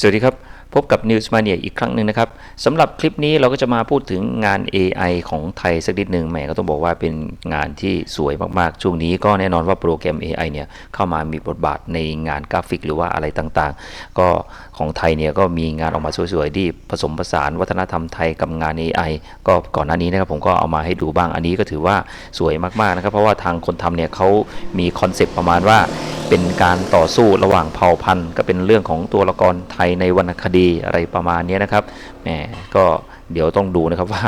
สวัสดีครับ พบกับ News Mania อีกครั้งหนึ่งนะครับสำหรับคลิปนี้เราก็จะมาพูดถึงงาน AI ของไทยสักนิดหนึ่งแหมก็ต้องบอกว่าเป็นงานที่สวยมากๆ ช่วงนี้ก็แน่นอนว่าโปรแกรม AI เนี่ยเข้ามามีบทบาทในงานกราฟิกหรือว่าอะไรต่างๆ ก็ของไทยเนี่ยก็มีงานออกมาสวยๆ ที่ผสมผสานวัฒนธรรมไทยกับงาน AI ก็ก่อนหน้านี้นะครับผมก็เอามาให้ดูบ้างอันนี้ก็ถือว่าสวยมากๆนะครับเพราะว่าทางคนทำเนี่ยเขามีคอนเซปต์ประมาณว่า เป็นการต่อสู้ระหว่างเผ่าพันธุ์ ก็เป็นเรื่องของตัวละครไทยในวรรณคดีอะไรประมาณนี้นะครับแหมก็เดี๋ยวต้องดูนะครับว่า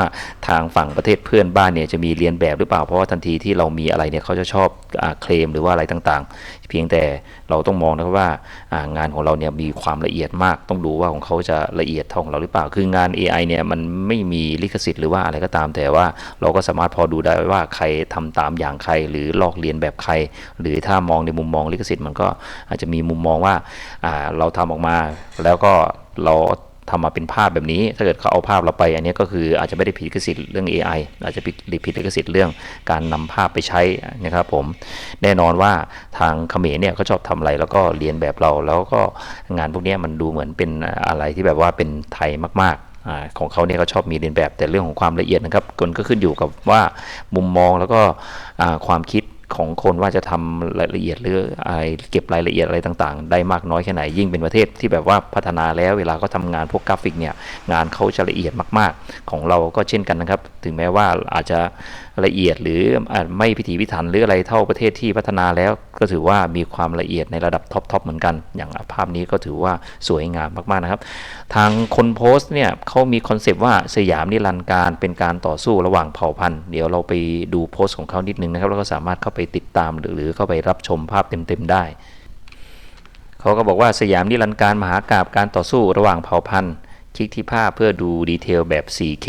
ทางฝั่งประเทศเพื่อนบ้านเนี่ยจะมีเรียนแบบหรือเปล่า เพราะว่าทันทีที่เรามีอะไรเนี่ยเขาจะชอบอาเคลมหรือว่าอะไรต่างๆ เพียงแต่เราต้องมองนะครับว่าางานของเราเนี่ยมีความละเอียดมาก ต้องดูว่าของเขาจะละเอียดเท่าของเราหรือเปล่า คืองาน AI เนี่ยมันไม่มีลิขสิทธิ์หรือว่าอะไรก็ตาม แต่ว่าเราก็สามารถพอดูได้ว่าใครทำตามอย่างใคร หรือลอกเลียนแบบใคร หรือถ้ามองในมุมมองลิขสิทธิ์มันก็อาจจะมีมุมมองว่าอ่าเราทำออกมาแล้วก็เรา ทำมาเป็นภาพแบบนี้ ถ้าเกิดเขาเอาภาพเราไป อันนี้ก็คืออาจจะไม่ได้ผิดลิขสิทธิ์เรื่อง AI อาจจะผิดผิดลิขสิทธิ์เรื่องการนำภาพไปใช้นะครับผมแน่นอนว่าทางเขมรเนี่ยเขาชอบทำอะไรแล้วก็เรียนแบบเรา แล้วก็งานพวกนี้มันดูเหมือนเป็นอะไรที่แบบว่าเป็นไทยมากๆอาของเขาเนี่ยเขาชอบมีเรียนแบบแต่เรื่องของความละเอียดนะครับคนก็ขึ้นอยู่กับว่ามุมมองแล้วก็ความคิด ของคนว่าจะทำรายละเอียดหรืออะไรเก็บรายละเอียดอะไรต่างๆ ได้มากน้อยแค่ไหนยิ่งเป็นประเทศที่แบบว่าพัฒนาแล้วเวลาเขาทางานพวกกราฟิกเนี่ยงานเขาจะละเอียดมาก ๆ ของเราก็เช่นกันนะครับ ถึงแม้ว่าอาจจะละเอียดหรือไม่พิถีพิถันหรืออะไรเท่าประเทศที่พัฒนาแล้ว ก็ถือว่ามีความละเอียดในระดับท็อปๆเหมือนกัน อย่างภาพนี้ก็ถือว่าสวยงามมากๆนะครับ ทางคนโพสต์เนี่ยเขามีคอนเซปต์ว่าสยามนิรันดร์การเป็นการต่อสู้ระหว่างเผ่าพันธุ์เดี๋ยวเราไปดูโพสต์ของเขานิดนึงนะครับแล้วก็สามารถเข้าไปติดตามหรือเข้าไปรับชมภาพเต็มๆได้ เขาก็บอกว่าสยามนิรันดร์การมหากราบการต่อสู้ระหว่างเผ่าพันธุ์คลิกที่ภาพเพื่อดูดีเทลแบบ 4K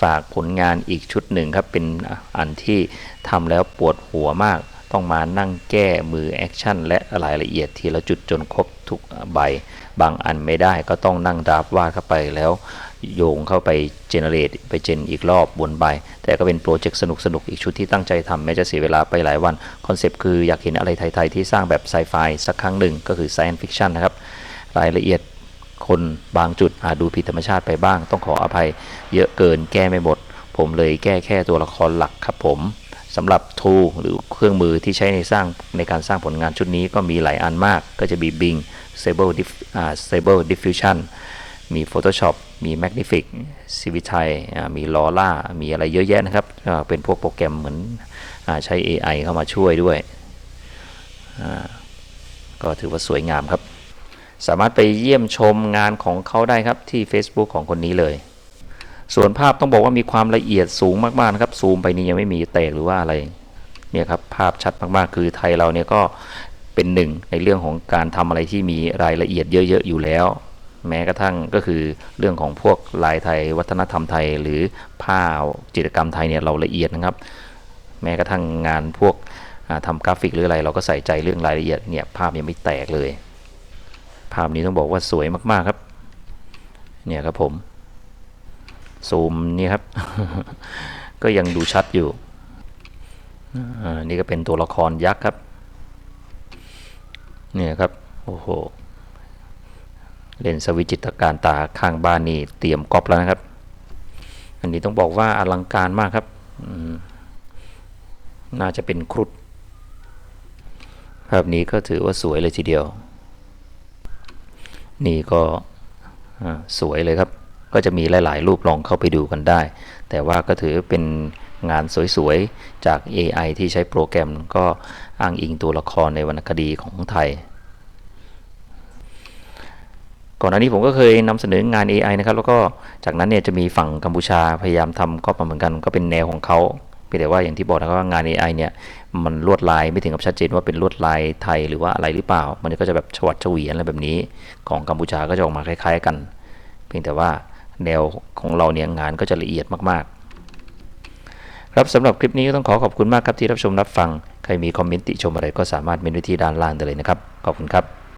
ฝากผลงานอีกชุดหนึ่งครับ เป็นอันที่ทำแล้วปวดหัวมาก ต้องมานั่งแก้มือแอคชั่นและรายละเอียดทีละจุดจนครบทุกใบ บางอันไม่ได้ก็ต้องนั่งดราฟวาดเข้าไปแล้วโยงเข้าไปเจเนเรตไปเจนอีกรอบบนใบ แต่ก็เป็นโปรเจกต์สนุกสนุกอีกชุดที่ตั้งใจทำแม้จะเสียเวลาไปหลายวัน คอนเซปต์คืออยากเห็นอะไรไทยๆที่สร้างแบบไซไฟสักครั้งหนึ่งก็คือ Science Fiction นะครับ รายละเอียดคนบางจุดอาจดูผิดธรรมชาติไปบ้าง ต้องขออภัยเยอะเกินแก้ไม่หมด ผมเลยแก้แค่ตัวละครหลักครับผมสำหรับ tool หรือเครื่องมือที่ใช้ในสร้างในการสร้างผลงานชุดนี้ก็มีหลายอันมาก ก็จะมี Bing Stable Diff- อ่า Stable Diffusion มี Photoshop มี Magnific c i v i t y มี Lora มีอะไรเยอะแยะนะครับ เป็นพวกโปรแกรมเหมือนอใช้ AI เข้ามาช่วยด้วย ก็ถือว่าสวยงามครับ สามารถไปเยี่ยมชมงานของเขาได้ครับที่ Facebook ของคนนี้เลย ส่วนภาพต้องบอกว่ามีความละเอียดสูงมากๆนะครับ ซูมไปนี่ยังไม่มีแตกหรือว่าอะไร เนี่ยครับภาพชัดมากๆ คือไทยเราเนี่ยก็เป็นหนึ่งในเรื่องของการทำอะไรที่มีรายละเอียดเยอะ ๆ อยู่แล้ว แม้กระทั่งก็คือเรื่องของพวกลายไทย วัฒนธรรมไทย หรือผ้าจิตรกรรมไทยเนี่ยเราละเอียดนะครับ แม้กระทั่งงานพวกอ่าทำกราฟิกหรืออะไร เราก็ใส่ใจเรื่องรายละเอียดเนี่ยภาพยังไม่แตกเลย ภาพนี้ต้องบอกว่าสวยมากๆครับ เนี่ยครับผมซูมนี่ครับ ก็ยังดูชัดอยู่อนี่ก็เป็นตัวละครยักษ์ครับ เนี่ยครับ โอ้โห เล่นสวิจิตรการตาข้างบ้านนี่เตรียมก๊อปแล้วนะครับ อันนี้ต้องบอกว่าอลังการมากครับ น่าจะเป็นครุฑภาพนี้ก็ถือว่าสวยเลยทีเดียว นี่ก็สวยเลยครับ ก็จะมีหลาย ๆ รูปลองเข้าไปดูกันได้ แต่ว่าก็ถือเป็นงานสวย ๆ จาก AI ที่ใช้โปรแกรมก็อ้างอิงตัวละครในวรรณคดีของไทย ก่อนหน้านี้ผมก็เคยนำเสนองาน AI นะครับ แล้วก็จากนั้นเนี่ยจะมีฝั่งกัมพูชาพยายามทำก็มาเหมือนกัน ก็เป็นแนวของเขาเพียงแต่ว่าอย่างที่บอกนะครับว่างาน AI เนี่ยมันลวดลายไม่ถึงกับชัดเจนว่าเป็นลวดลายไทยหรือว่าอะไรหรือเปล่า มันก็จะแบบชวัดเฉวียนอะไรแบบนี้ ของกัมพูชาก็จะออกมาคล้าย ๆ กัน เพียงแต่ว่าแนวของเราเนี่ยงานก็จะละเอียดมากๆ ครับสำหรับคลิปนี้ก็ต้องขอขอบคุณมากครับที่รับชมรับฟัง ใครมีคอมเมนต์ติชมอะไรก็สามารถเมนไว้ที่ด้านล่างได้เลยนะครับ ขอบคุณครับ